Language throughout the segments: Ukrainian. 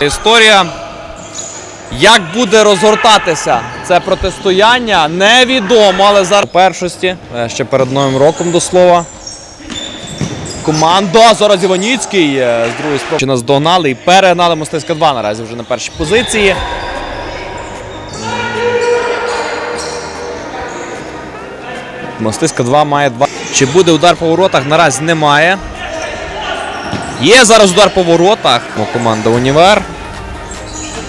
Історія. Як буде розгортатися це протистояння, невідомо, але зараз у першості е, ще перед новим роком до слова. Команда зараз Іваніцький е, з другої спроби нас догнали і перегнали Мостиська 2 наразі вже на першій позиції. Мостиська 2 має 2. Чи буде удар по воротах? Наразі немає. Є зараз удар по воротах. Ну, Команда Універ.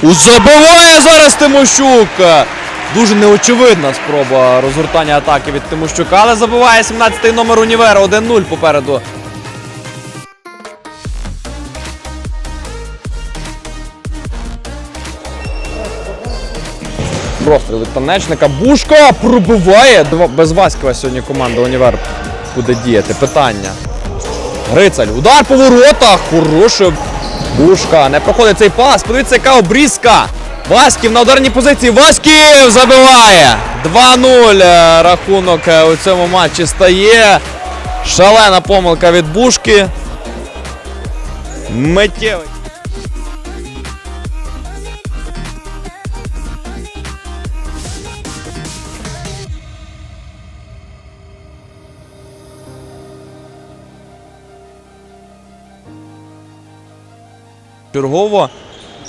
Забиває зараз Тимощук. Дуже неочевидна спроба розгортання атаки від Тимощука, але забиває 17-й номер Універа 1-0 попереду. Простріл від танечника. Бушка пробиває. Без Васькова сьогодні команда Універ буде діяти. Питання. Грицаль. Удар по воротах. Хороший. Бушка. Не проходить цей пас. Подивіться, яка обрізка. Васьків на ударній позиції. Васьків забиває. 2-0 е, рахунок е, у цьому матчі стає. Шалена помилка від Бушки. Миттєвий. Чергово.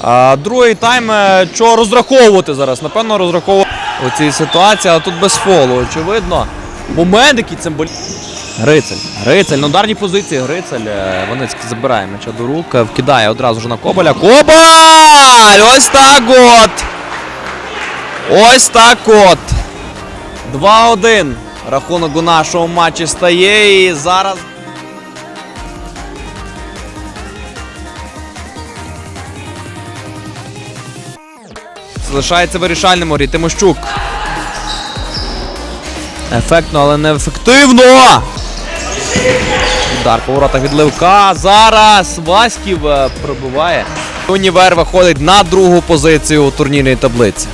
А, другий тайм, е, що розраховувати зараз? Напевно, розраховувати у цій ситуації, але тут без фолу, очевидно. Момент, який цим болі. Грицель. Грицель на ударній позиції. Грицель. е, Ваницький забирає м'яча до рук, е, вкидає одразу ж на Коболя. Кобаль! Ось так от! Ось так от. 2-1. Рахунок у нашому матчі стає і зараз. Залишається вирішальним орі. Тимощук. Ефектно, але не ефективно. Удар по воротах від Левка. Зараз Васьків е, пробиває. Універ виходить на другу позицію у турнірній таблиці.